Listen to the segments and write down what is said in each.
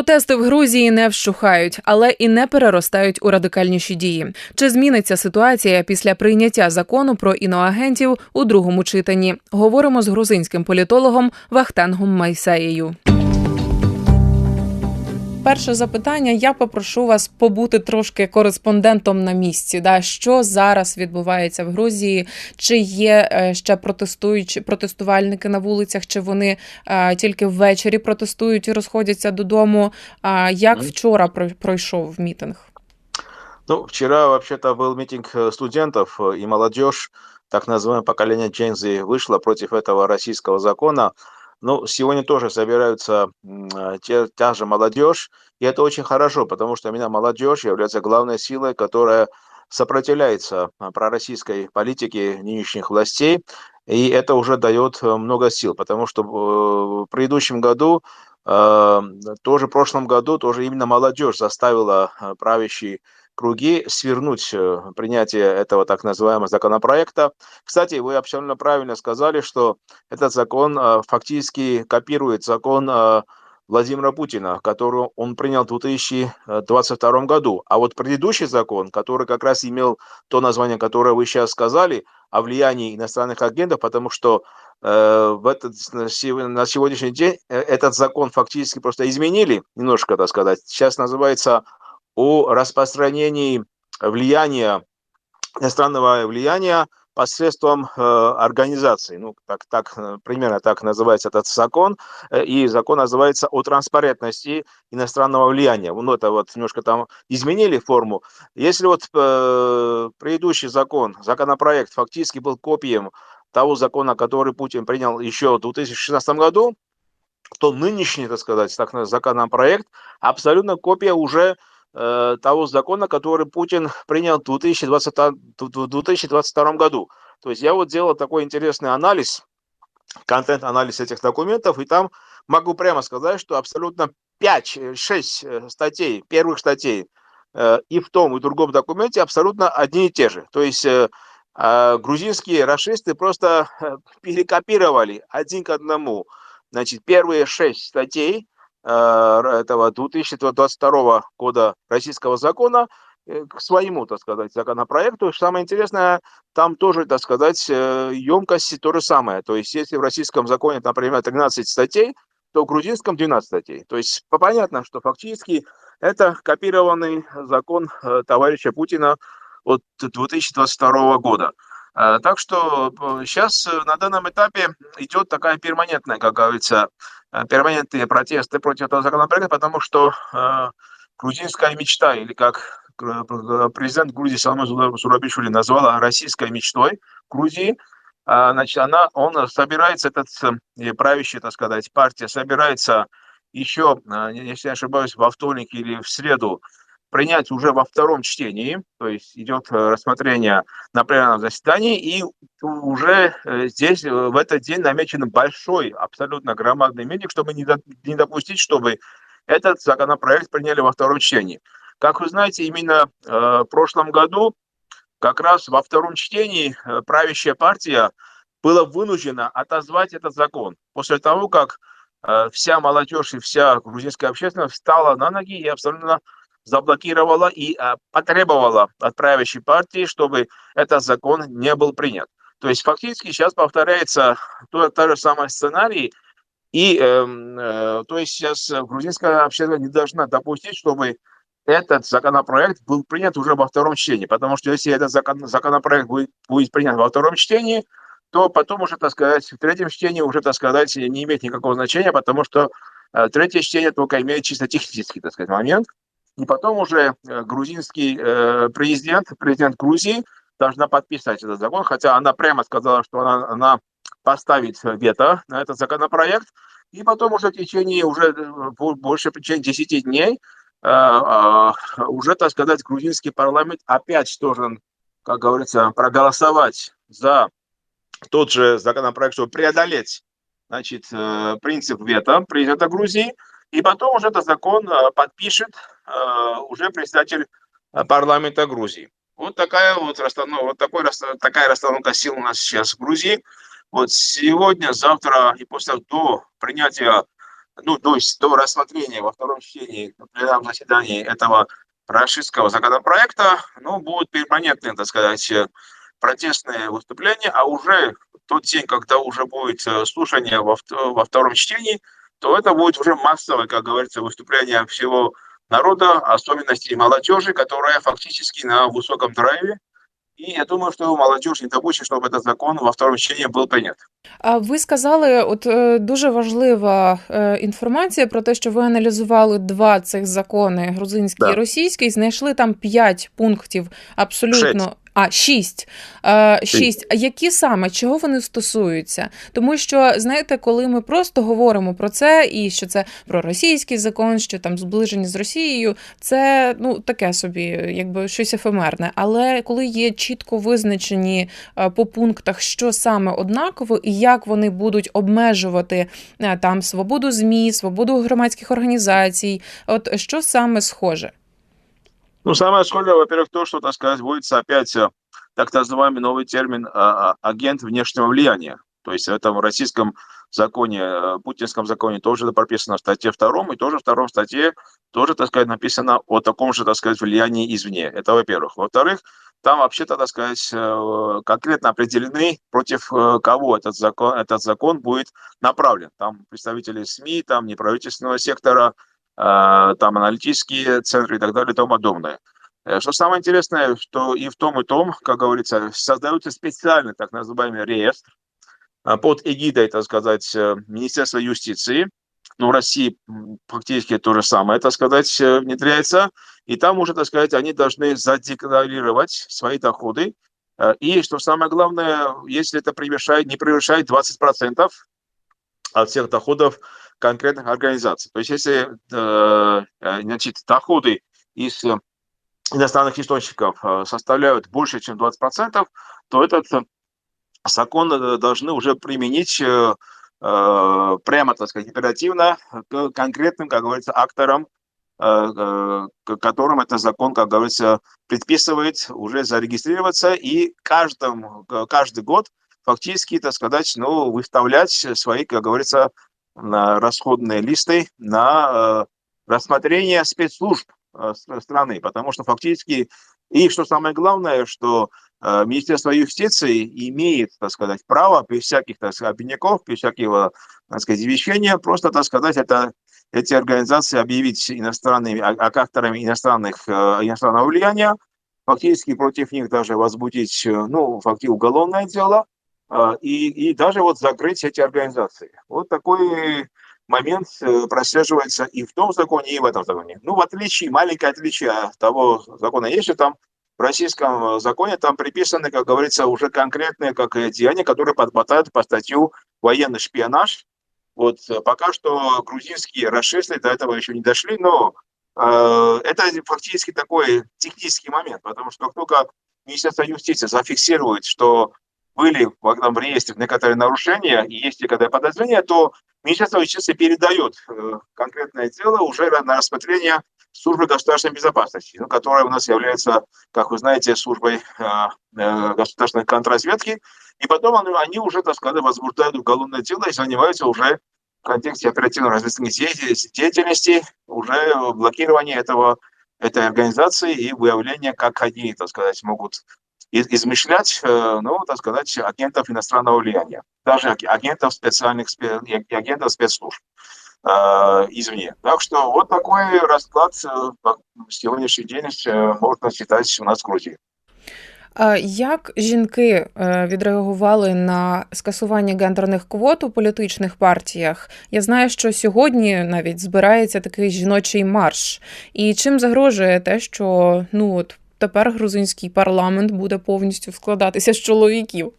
Протести в Грузії не вщухають, але і не переростають у радикальніші дії. Чи зміниться ситуація після прийняття закону про іноагентів у другому читанні? Говоримо з грузинським політологом Вахтангом Майсаєю. Перше запитання. Я попрошу вас побути трошки кореспондентом на місці. Да, що зараз відбувається в Грузії? Чи є е, ще протестуючі протестувальники на вулицях? Чи вони е, тільки ввечері протестують і розходяться додому? А як вчора про- пройшов мітинг? Ну, вчера вообще-то был митинг э, студентов э, и молодежь, так называемое поколение Gen Z, вышло против этого российского закона. Ну, сегодня тоже собираются э, те, та же молодежь, и это очень хорошо, потому что именно молодежь является главной силой, которая сопротивляется а, пророссийской политике нынешних властей, и это уже дает э, много сил, потому что э, в предыдущем году, э, тоже в прошлом году, тоже именно молодежь заставила правящий круги свернуть э, принятие этого так называемого законопроекта. Кстати, вы абсолютно правильно сказали, что этот закон э, фактически копирует закон э, Владимира Путина, который он принял в 2022 году. А вот предыдущий закон, который как раз имел то название, которое вы сейчас сказали, о влиянии иностранных агентов, потому что в этот, на сего- на сегодняшний день этот закон фактически просто изменили немножко, так сказать. Сейчас называется о распространении влияния, иностранного влияния посредством э, организаций. Ну, так, так, э, примерно так называется этот закон. Э, И закон называется о транспарентности иностранного влияния. Ну, это вот немножко там изменили форму. Если вот э, предыдущий закон, законопроект фактически был копием того закона, который Путин принял еще в 2016 году, то нынешний, так сказать, так законопроект абсолютно копия уже того закона, который Путин принял в 2020, в 2022 году. То есть я вот делал такой интересный анализ, контент-анализ этих документов, и там могу прямо сказать, что абсолютно 5-6 статей, первых статей э, и в том, и в другом документе абсолютно одни и те же. То есть э, а, грузинские расисты просто э, перекопировали один к одному значит, первые шесть статей э, этого 2022 года российского закона э, к своему, так сказать, законопроекту. Самое интересное, там тоже, так сказать, э, емкости то же самое. То есть, если в российском законе, например, 13 статей, то в грузинском 12 статей. То есть, по- понятно, что фактически это копированный закон э, товарища Путина от 2022 года. Э, Так что сейчас на данном этапе идет такая перманентная, как говорится, э, перманентные протесты против этого законопроекта, потому что э, грузинская мечта, или как э, президент Грузии Салман Зура- Зурабишвили назвала российской мечтой Грузии, а, значит, она, он собирается, этот э, правящий, так сказать, партия собирается еще, э, если не ошибаюсь, во вторник или в среду принять уже во втором чтении, то есть идет э, рассмотрение на пленарном заседании, и уже э, здесь э, в этот день намечен большой, абсолютно громадный митинг, чтобы не, до- не допустить, чтобы этот законопроект приняли во втором чтении. Как вы знаете, именно в прошлом году как раз во втором чтении правящая партия была вынуждена отозвать этот закон после того, как вся молодежь и вся грузинская общественность встала на ноги и абсолютно заблокировала и э, потребовала от правящей партии, чтобы этот закон не был принят. То есть фактически сейчас повторяется тот, тот же самый сценарий, и эм, э, то есть сейчас э, грузинская общественность не должна допустить, чтобы этот законопроект был принят уже во втором чтении, потому что если этот закон, законопроект будет, будет принят во втором чтении, то потом уже, так сказать, в третьем чтении уже, так сказать, не имеет никакого значения, потому что э, третье чтение только имеет чисто технический, так сказать, момент. И потом уже э, грузинский э, президент, президент Грузии должна подписать этот закон, хотя она прямо сказала, что она, она поставит вето на этот законопроект, и потом уже в течение уже э, бо- больше чем 10 дней уже, так сказать, грузинский парламент опять должен, как говорится, проголосовать за тот же законопроект, чтобы преодолеть значит, принцип вето президента Грузии, и потом уже этот закон э, подпишет э, уже председатель э, парламента Грузии. Вот такая вот, расстанов... вот такой, такая расстановка сил у нас сейчас в Грузии. Вот сегодня, завтра и после до принятия ну, то есть до рассмотрения во втором чтении на пленарном заседании этого российского законопроекта, ну, будут перманентные, так сказать, протестные выступления, а уже тот день, когда уже будет слушание во, во втором чтении, то это будет уже массовое, как говорится, выступление всего народа, особенности молодежи, которая фактически на высоком драйве, і я думаю, що молодежь не допустить, щоб цей закон во втором чтении був прийнят. А ви сказали, от е, дуже важлива е, інформація про те, що ви аналізували два цих закони грузинський да. і російський, знайшли там п'ять пунктів абсолютно. Шесть. А, шість. Е, шість. А які саме чого вони стосуються? Тому що, знаєте, коли ми просто говоримо про це, і що це про російський закон, що там зближені з Росією, це ну таке собі, якби щось ефемерне. Але коли є чітко визначені е, по пунктах, що саме однаково, і як вони будуть обмежувати е, там свободу змі, свободу громадських організацій, от що саме схоже? Ну, самое схожее, во-первых, то, что, так сказать, будет опять э, так называемый новый термин а, а, агент внешнего влияния. То есть в этом российском законе, э, путинском законе тоже это прописано в статье 2, и тоже в втором статье тоже, так сказать, написано о таком же, так сказать, влиянии извне. Это во-первых. Во-вторых, там вообще-то, так сказать, э, конкретно определены, против кого этот закон, этот закон будет направлен. Там представители СМИ, там неправительственного сектора, там аналитические центры и так далее и тому подобное. Э, что самое интересное, что и в том, и том, как говорится, создается специальный так называемый реестр а, под эгидой, так сказать, э, Министерства юстиции, ну, в России фактически то же самое, так сказать, э, внедряется, и там уже, так сказать, они должны задекларировать свои доходы, и, что самое главное, если это превышает, не превышает 20% от всех доходов конкретных организаций. То есть если э, э, значит, доходы из иностранных источников э, составляют больше, чем 20%, то этот закон должны уже применить прямо, так сказать, оперативно к конкретным, как говорится, акторам, которым этот закон, как говорится, предписывает уже зарегистрироваться и каждым, каждый год фактически, так сказать, ну, выставлять свои, как говорится, расходные листы на э, рассмотрение спецслужб э, страны, потому что фактически, и что самое главное, что э, Министерство юстиции имеет, так сказать, право без всяких, так сказать, обвиняков, без всякого, так сказать, извещения, просто, так сказать, это эти организации объявить иностранными, акторами иностранных, иностранного влияния, фактически против них даже возбудить, ну, фактически уголовное дело, а, и, и даже вот закрыть эти организации. Вот такой момент э, прослеживается и в том законе, и в этом законе. Ну, в отличие, маленькое отличие от того закона есть, что там в российском законе там приписаны, как говорится, уже конкретные как деяния, которые подпадают по статью военный шпионаж. Вот э, пока что грузинские расшествия до этого еще не дошли, но э, это фактически такой технический момент, потому что как только Министерство юстиции зафиксирует, что были в этом реестре некоторые нарушения, и есть некоторые подозрения, то Министерство юстиции передает э, конкретное дело уже на рассмотрение службы государственной безопасности, ну, которая у нас является, как вы знаете, службой э, э, государственной контрразведки. И потом они, они уже, так сказать, возбуждают уголовное дело и занимаются уже в контексте оперативно-разведывательной деятельности, уже блокирование этого, этой организации и выявление, как они, так сказать, могут измышлять, э, ну, так сказать, агентов иностранного влияния, даже агентов специальных, агентов спецслужб э, извне. Так что вот такой расклад э, сегодняшний день можно считать у нас в Грузии. Як жінки відреагували на скасування гендерних квот у політичних партіях? Я знаю, що сьогодні навіть збирається такий жіночий марш. І чим загрожує те, що ну от тепер грузинський парламент буде повністю складатися з чоловіків?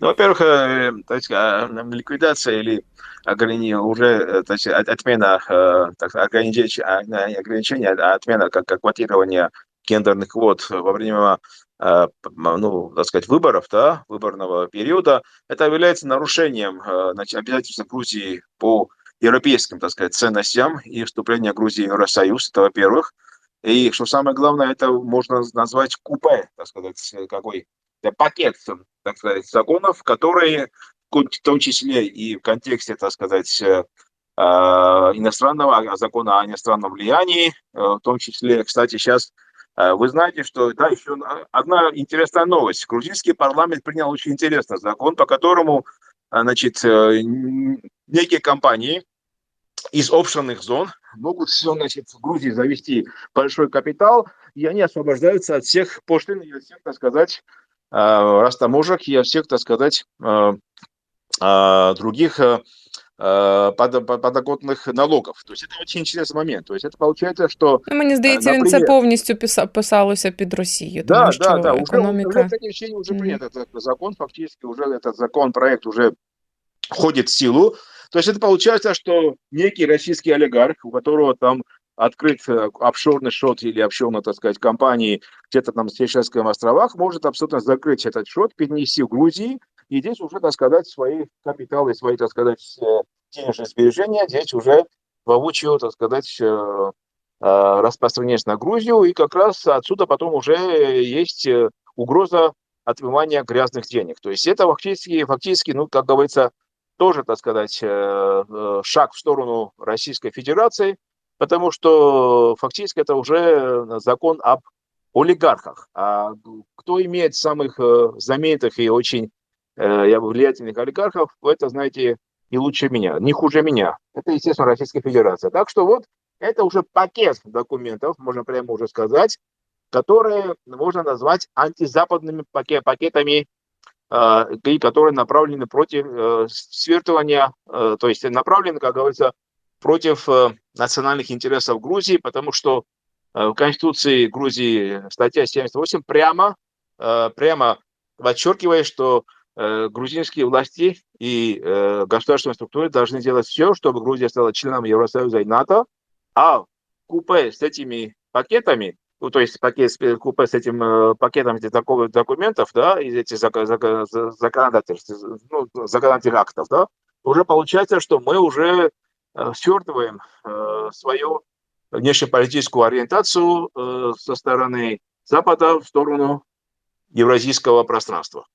Ну, во-первых, э, то есть, ликвидация или ограничение, уже э, то есть, отмена так, ограничения, ограничения, отмена как, как квотирования гендерных квот во время ну, так сказать, выборов, да, выборного периода, это является нарушением значит, обязательств Грузии по европейским, так сказать, ценностям и вступления Грузии в Евросоюз, это во-первых. И что самое главное, это можно назвать купе, так сказать, какой пакет, так сказать, законов, которые в том числе и в контексте, так сказать, иностранного закона о иностранном влиянии, в том числе, кстати, сейчас вы знаете, что да, еще одна интересная новость. Грузинский парламент принял очень интересный закон, по которому значит, некие компании из офшорных зон могут все, значит, в Грузии завести большой капитал, и они освобождаются от всех пошлин и от всех, так сказать, растаможек и от всех, так сказать, других подоходных налогов. То есть это очень интересный момент. То есть это получается, що ну, мені здається, наприклад... він це повністю писалося під Росію. Тому да, що да, да. економіка... Уже, уже, кстати, уже mm-hmm. принят этот закон, фактически уже этот закон, проект уже входит в силу. То есть это получается, что некий российский олигарх, у которого там открыт офшорный счет или офшорная, так сказать, компании где-то там в Сейшельских островах, может абсолютно закрыть этот счет, перенести в Грузии, и здесь уже, так сказать, свои капиталы, свои, так сказать, денежные сбережения здесь уже воочию, так сказать, распространять на Грузию, и как раз отсюда потом уже есть угроза отмывания грязных денег. То есть это фактически, фактически, ну, как говорится, тоже, так сказать, шаг в сторону Российской Федерации, потому что фактически это уже закон об олигархах. А кто имеет самых знаменитых и очень я влиятельных олигархов, это, знаете, не лучше меня, не хуже меня. Это, естественно, Российская Федерация. Так что вот это уже пакет документов, можно прямо уже сказать, которые можно назвать антизападными пакетами, и которые направлены против свертывания, то есть направлены, как говорится, против национальных интересов Грузии, потому что в Конституции Грузии статья 78 прямо, прямо подчеркивает, что грузинские власти и государственные структуры должны делать все, чтобы Грузия стала членом Евросоюза и НАТО, а купе с этими пакетами, ну, то есть пакет, купе с этим пакетом этих документов, да, из этих законодательств, ну, законодательных актов, да, уже получается, что мы уже свертываем свою внешнеполитическую ориентацию со стороны Запада в сторону евразийского пространства.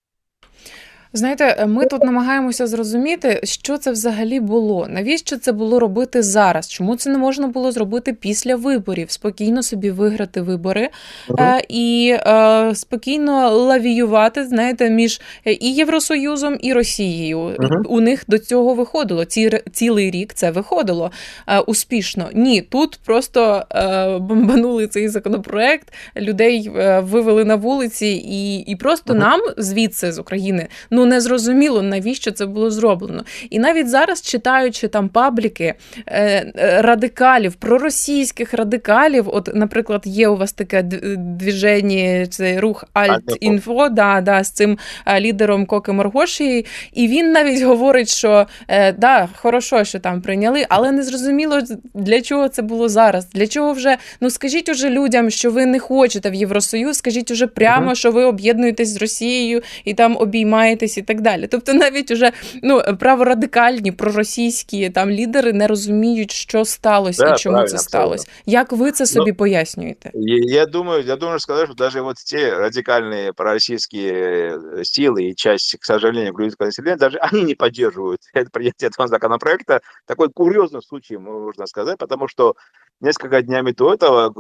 Знаєте, ми тут намагаємося зрозуміти, що це взагалі було. Навіщо це було робити зараз? Чому це не можна було зробити після виборів? Спокійно собі виграти вибори -huh. е, і е, спокійно лавіювати, знаєте, між і Євросоюзом і Росією. -huh. У них до цього виходило. Ці цілий рік це виходило е, успішно. Ні, тут просто е, бомбанули цей законопроект, людей е, вивели на вулиці, і, і просто -huh. нам звідси з України ну не зрозуміло, навіщо це було зроблено. І навіть зараз, читаючи там пабліки е, радикалів, проросійських радикалів, от, наприклад, є у вас таке двіження, цей рух Альт-Інфо, да, да, з цим лідером Коки Моргоші, і він навіть говорить, що е, да, хорошо, що там прийняли, але не зрозуміло, для чого це було зараз. Для чого вже, ну скажіть уже людям, що ви не хочете в Євросоюз, скажіть уже прямо, uh що ви об'єднуєтесь з Росією і там обіймаєтесь і так далі. Тобто, навіть уже ну праворадикальні, проросійські там лідери не розуміють, що сталося да, і чому це сталося. Як ви це собі ну, пояснюєте? Я думаю, я думаю сказать, что даже вот те радикальные пророссийские силы и часть, к сожалению, грузинского населения, даже они не поддерживают это принятие этого законопроекта. Такой курьезный случай, можно сказать, потому что несколько днями до этого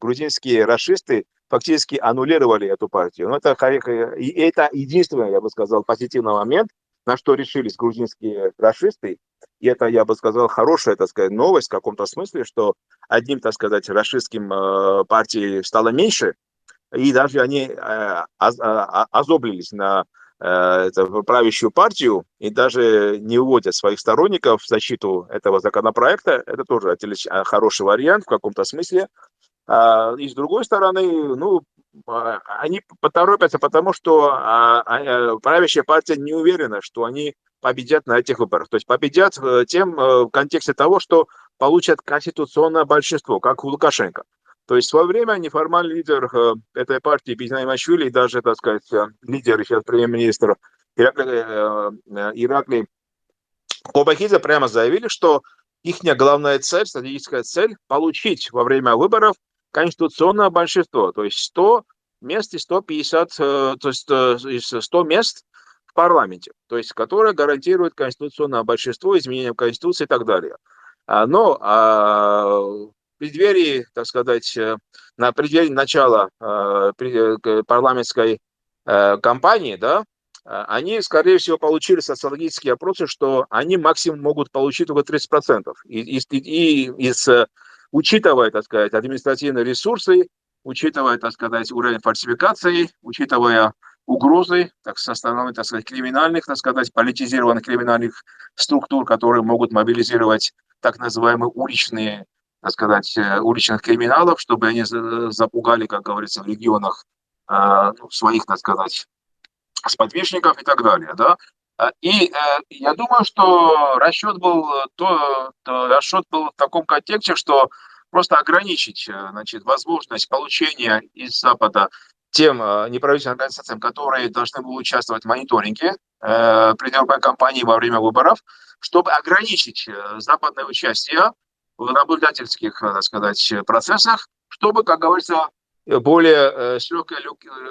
грузинские расисты фактически аннулировали эту партию. Но это, и это единственный, я бы сказал, позитивный момент, на что решились грузинские расисты. И это, я бы сказал, хорошая, так сказать, новость в каком-то смысле, что одним, так сказать, расистским э, партий стало меньше, и даже они э, озоблились на э, правящую партию и даже не уводят своих сторонников в защиту этого законопроекта. Это тоже хороший вариант в каком-то смысле. А, и с другой стороны, ну, а, они поторопятся, потому что а, э, правящая партия не уверена, что они победят на этих выборах. То есть победят э, тем э, в контексте того, что получат конституционное большинство, как у Лукашенко. То есть в свое время неформальный лидер этой партии Бизнай Машвили, даже, так сказать, лидер, сейчас премьер-министр Иракли, Иракли Кобахидзе прямо заявили, что их главная цель, стратегическая цель, получить во время выборов конституционное большинство, то есть 100 мест и 150, то есть 100 мест в парламенте, то есть которое гарантирует конституционное большинство, изменение Конституции и так далее. А, но а, в преддверии, так сказать, э, на преддверии начала а, парламентской кампании, да, они, скорее всего, получили социологические опросы, что они максимум могут получить только 30%. И, и, и из, учитывая, так сказать, административные ресурсы, учитывая, так сказать, уровень фальсификации, учитывая угрозы так, со стороны, так сказать, криминальных, так сказать, политизированных криминальных структур, которые могут мобилизировать так называемые уличные, так сказать, э, уличных криминалов, чтобы они запугали, как говорится, в регионах э, ну, своих, так сказать, сподвижников и так далее, да. А, и э, я думаю, что расчет был, то, то расчет был в таком контексте, что просто ограничить значит, возможность получения из Запада тем э, неправительственным организациям, которые должны были участвовать в мониторинге э, предвыборной кампании во время выборов, чтобы ограничить э, западное участие в наблюдательских, так сказать, процессах, чтобы, как говорится, более с легкой,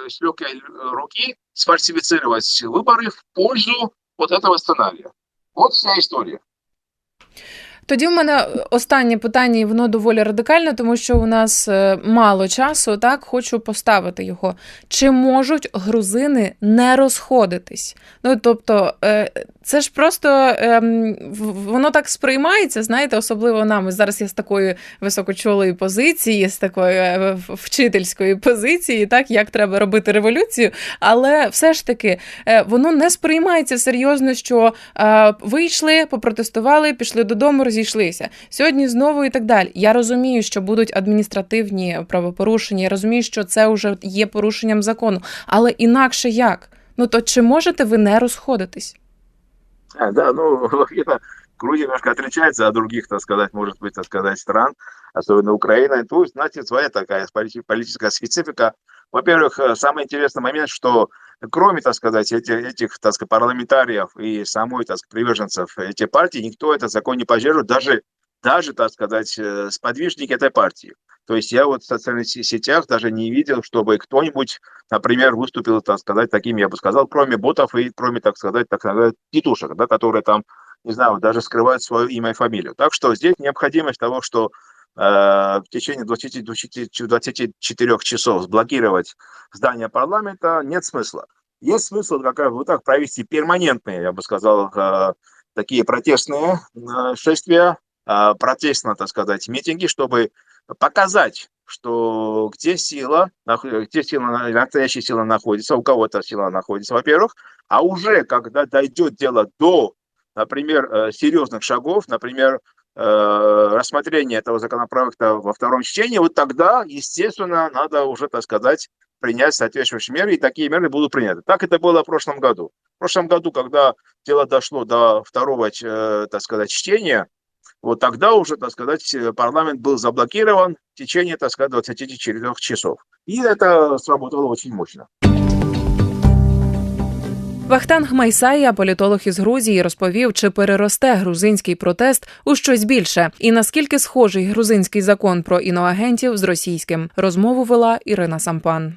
с легкой руки сфальсифицировать выборы в пользу вот этого сценария. Вот вся история. Тоді в мене останнє питання, і воно доволі радикальне, тому що у нас е, мало часу. Так хочу поставити його. Чи можуть грузини не розходитись? Ну тобто, е, це ж просто ем, воно так сприймається, знаєте, особливо нами. Зараз я з такої високочолої позиції, з такої е, вчительської позиції, так як треба робити революцію, але все ж таки воно не сприймається серйозно, що вийшли, попротестували, пішли додому розійшлися. Сьогодні знову і так далі. Я розумію, що будуть адміністративні правопорушення. Я розумію, що це вже є порушенням закону, але інакше як? Ну то чи можете ви не розходитись? А, да, ну, это Грузия немножко отличается от других, так сказать, может быть, так сказать, стран, особенно Украина. То есть, знаете, своя такая политическая специфика. Во-первых, э, самый интересный момент, что кроме, так сказать, этих, этих так сказать, парламентариев и самой, так сказать, приверженцев этих партий, никто этот закон не поддерживает, даже, даже, так сказать, э, сподвижники этой партии. То есть я вот в социальных сетях даже не видел, чтобы кто-нибудь, например, выступил, так сказать, таким, я бы сказал, кроме ботов и кроме, так сказать, так сказать, титушек, да, которые там, не знаю, даже скрывают свое имя и фамилию. Так что здесь необходимость того, что в течение 20, 24 часов блокировать здание парламента нет смысла. Есть смысл как, вот так провести перманентные, я бы сказал, э, такие протестные э, шествия, протестно, так сказать, митинги, чтобы показать, что где сила, где сила, настоящая сила находится, у кого-то сила находится, во-первых, а уже когда дойдет дело до, например, серьезных шагов, например, Э, рассмотрения этого законопроекта во втором чтении, вот тогда, естественно, надо уже, так сказать, принять соответствующие меры, и такие меры будут приняты. Так это было в прошлом году. В прошлом году, когда дело дошло до второго, э, так сказать, чтения, вот тогда уже, так сказать, парламент был заблокирован в течение, так сказать, 24 часов. И это сработало очень мощно. Вахтанг Майсая, політолог із Грузії, розповів, чи переросте грузинський протест у щось більше, і наскільки схожий грузинський закон про іноагентів з російським розмову вела Ірина Сампан.